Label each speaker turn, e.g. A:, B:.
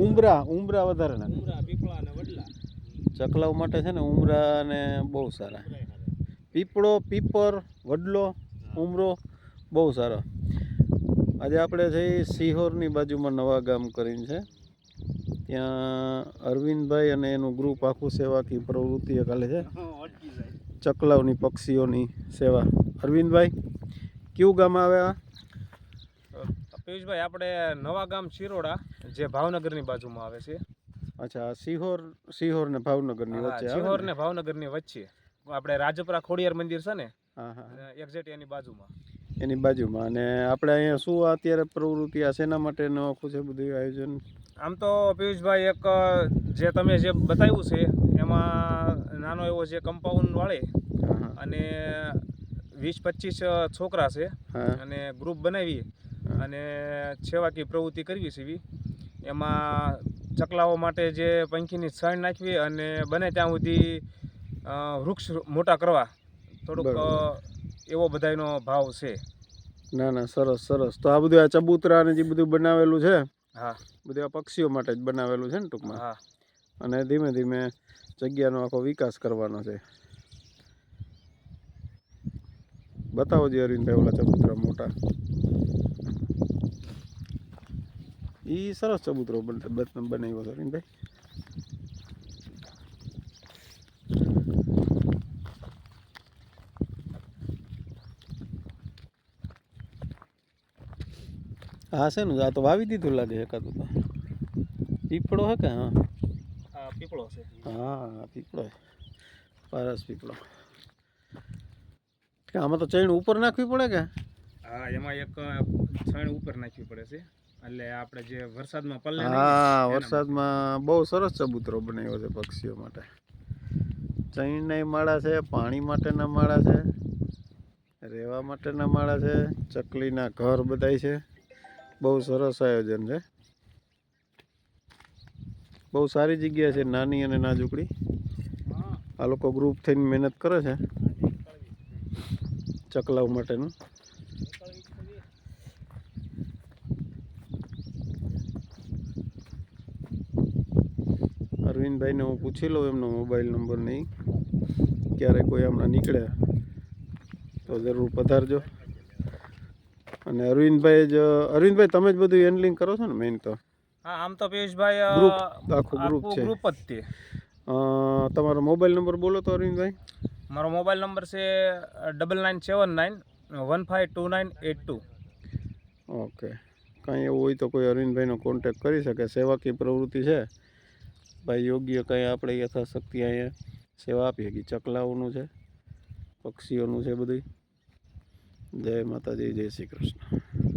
A: ઉમરા ઉમરા વધારે નાખે
B: ઉમરા પીપળા અને વડલા.
A: ચકલાઓ માટે છે ને ઉમરા ને બહુ સારા. પીપળો પીપર વડલો ઉમરો બહુ સારો. આજે આપણે જઈ સિહોરની બાજુમાં નવા ગામ કરીને છે. ત્યાં અરવિંદભાઈ અને એનું ગ્રુપ આખું સેવાકી પ્રવૃત્તિઓ કાલે છે. ચકલાવની પક્ષીઓની સેવા. અરવિંદભાઈ કયું ગામ આવે આ?
B: પિયુષભાઈ આપણે નવા ગામ શિરોડા જે ભાવનગરની બાજુમાં આવે છે.
A: અચ્છા સિહોર સિહોર ને ભાવનગરની વચ્ચે
B: સિહોર
A: ને?
B: ને? ભાવનગરની વચ્ચે. આપણે રાજપરા ખોડિયાર મંદિર છે ને? એક્ઝેક્ટ એની બાજુમાં.
A: એની બાજુમાં. અને આપણે અહીંયા શું અત્યારે પ્રવૃત્તિ આ શેના માટેનું આખું છે બધું આયોજન?
B: આમ તો પિયુષભાઈ એક જે તમે જે બતાવ્યું છે એમાં નાનો એવો જે કમ્પાઉન્ડ વાળે અને વીસ પચીસ છોકરા છે. અને ગ્રુપ બનાવી અને સેવાકીય પ્રવૃત્તિ કરવી છે એમાં ચકલાઓ માટે જે પંખીની છણ નાખવી અને બને ત્યાં સુધી વૃક્ષ મોટા કરવા. થોડુંક એવો બધાનો ભાવ છે.
A: ના ના સરસ સરસ. તો આ બધું આ ચબૂતરા ને જે બધું બનાવેલું છે
B: હા.
A: બધું આ પક્ષીઓ માટે જ બનાવેલું છે ને ટૂંકમાં.
B: હા.
A: અને ધીમે ધીમે જગ્યાનો આખો વિકાસ કરવાનો છે. બતાવો જે અરવિંદભાઈ ઓલા ચબૂતરા મોટા. ઈ સરસ ચબૂતરો બન- બન- બનાવ્યો છે હા છે ને આ તો વાવી દીધું લાગે એકાદું તો પીપળો હે કે હા?
B: પીપળો છે.
A: હા પીપળો. પારસ પીપળો. કે આમાં તો ચૈણ ઉપર નાખવી પડે કે?
B: હા એમાં એક ચૈણ ઉપર નાખવી પડે છે. એટલે આપણે જે વરસાદમાં પલ્લે
A: હા વરસાદમાં બહુ સરસ ચબૂતરો બનાવ્યો છે પક્ષીઓ માટે. ચણીના માળા છે પાણી માટેના માળા છે રહેવા માટેના માળા છે ચકલીના ઘર બધાય છે. બહુ સરસ આયોજન છે. બહુ સારી જગ્યા છે નાની અને નાજુકડી. આ લોકો ગ્રુપ થઈને મહેનત કરે છે. ચકલાવ માટેનું. અરવિંદભાઈને હું પૂછી લઉં એમનો મોબાઈલ નંબર નહીં. ક્યારે કોઈ હમણાં નીકળે તો જરૂર પધારજો. અને અરવિંદભાઈ જ અરવિંદભાઈ તમે જ બધું હેન્ડલિંગ કરો છો ને મેઇન તો?
B: હા આમ તો પિયુષભાઈ
A: ગ્રુપ આખું
B: ગ્રુપ
A: છે.
B: ગ્રુપ જ તે.
A: તમારો મોબાઈલ નંબર બોલો તો અરવિંદભાઈ.
B: મારો મોબાઈલ નંબર છે double nine seven nine one five two nine eight two
A: okay. કાંઈ એવું હોય તો કોઈ અરવિંદભાઈનો કોન્ટેક્ટ કરી શકે. સેવાકીય પ્રવૃત્તિ છે. ભાઈ, યોગ્ય કંઈ આપણે યથાશક્તિ અહીંયા સેવા આપીએ કે ચકલાઓનું છે, પક્ષીઓનું છે બધી જય માતાજી, જય શ્રી કૃષ્ણ.